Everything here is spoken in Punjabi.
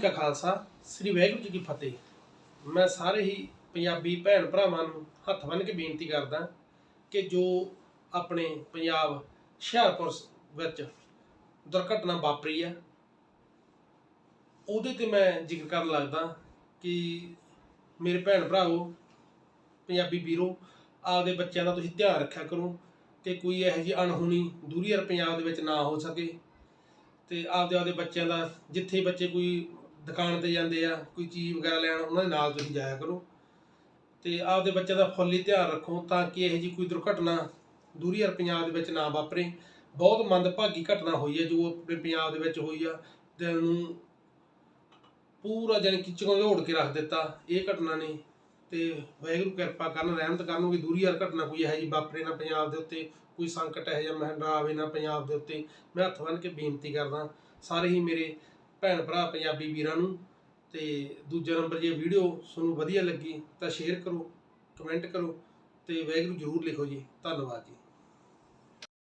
ਕਾ ਖਾਲਸਾ, ਸ੍ਰੀ ਵਾਹਿਗੁਰੂ ਜੀ ਕੀ ਫਤਿਹ। ਮੈਂ ਸਾਰੇ ਹੀ ਪੰਜਾਬੀ ਭੈਣ ਭਰਾਵਾਂ ਨੂੰ ਹੱਥ ਬੰਨ੍ਹ ਕੇ ਬੇਨਤੀ ਕਰਦਾ ਕਿ ਜੋ ਆਪਣੇ ਪੰਜਾਬ ਹੁਸ਼ਿਆਰਪੁਰ ਵਿੱਚ ਦੁਰਘਟਨਾ ਵਾਪਰੀ ਆ, ਉਹਦੇ ਤੇ ਮੈਂ ਜ਼ਿਕਰ ਕਰਨ ਲੱਗਦਾ ਕਿ ਮੇਰੇ ਭੈਣ ਭਰਾਓ ਪੰਜਾਬੀ ਵੀਰੋ, ਆਪਦੇ ਬੱਚਿਆਂ ਦਾ ਤੁਸੀਂ ਧਿਆਨ ਰੱਖਿਆ ਕਰੋ ਕਿ ਕੋਈ ਇਹੋ ਜਿਹੀ ਅਣਹੋਣੀ ਦੂਰੀਅਰ ਪੰਜਾਬ ਦੇ ਵਿੱਚ ਨਾ ਹੋ ਸਕੇ ਤੇ ਆਪਦੇ ਆਪਦੇ ਬੱਚਿਆਂ ਦਾ, ਜਿੱਥੇ ਬੱਚੇ ਕੋਈ ਦੁਕਾਨ ਤੇ ਜਾਂਦੇ ਆ, ਕੋਈ ਚੀਜ਼ ਵਗੈਰਾ ਲੈਣ, ਉਹਨਾਂ ਦੇ ਨਾਲ ਤੁਸੀਂ ਜਾਇਆ ਕਰੋ। ਤੇ ਆਪਦੇ ਬੱਚਿਆਂ ਦਾ ਫੁੱਲੀ ਧਿਆਨ ਰੱਖੋ ਤਾਂ ਕਿ ਇਹੋ ਜਿਹੀ ਕੋਈ ਦੁਰਘਟਨਾ ਦੂਰੀ ਹਰ ਪੰਜਾਬ ਦੇ ਵਿੱਚ ਨਾ ਵਾਪਰੇ। ਬਹੁਤ ਮੰਦਭਾਗੀ ਘਟਨਾ ਹੋਈ ਹੈ ਜੋ ਆਪਣੇ ਪੰਜਾਬ ਦੇ ਵਿੱਚ ਹੋਈ ਆ। ਦਿਲ ਨੂੰ ਪੂਰਾ ਜਾਣੀ ਕਿ ਝੰਜੋੜ ਕੇ ਰੱਖ ਦਿੱਤਾ। ਇਹ ਘਟਨਾ ਨੇ ਤੇ ਵਾਹਿਗੁਰੂ ਕਿਰਪਾ ਕਰਨ, ਰਹਿਮਤ ਕਰਨ ਕਿ ਦੂਰੀਅਰ ਘਟਨਾ ਕੋਈ ਇਹੋ ਜਿਹੀ ਵਾਪਰੇ ਨਾ ਪੰਜਾਬ ਦੇ ਉੱਤੇ। ਕੋਈ ਸੰਕਟ ਇਹੋ ਜਿਹਾ ਮਹਿੰਦਰਾ ਆਵੇ ਨਾ ਪੰਜਾਬ ਦੇ ਉੱਤੇ। ਮੈਂ ਹੱਥ ਬੰਨ੍ਹ ਕੇ ਬੇਨਤੀ ਕਰਦਾ, ਸਾਰੇ ਹੀ ਮੇਰੇ ਭੈਣ ਭਰਾ ਪੰਜਾਬੀ ਵੀਰਾਂ ਨੂੰ ਤੇ ਦੂਜਾ ਨੰਬਰ ਜੇ ਵੀਡੀਓ ਤੁਹਾਨੂੰ ਵਧੀਆ ਲੱਗੀ ਤਾਂ ਸ਼ੇਅਰ ਕਰੋ ਕਮੈਂਟ ਕਰੋ ਤੇ ਵਾਹਿਗੁਰੂ ਜ਼ਰੂਰ ਲਿਖੋ ਜੀ। ਧੰਨਵਾਦ ਜੀ।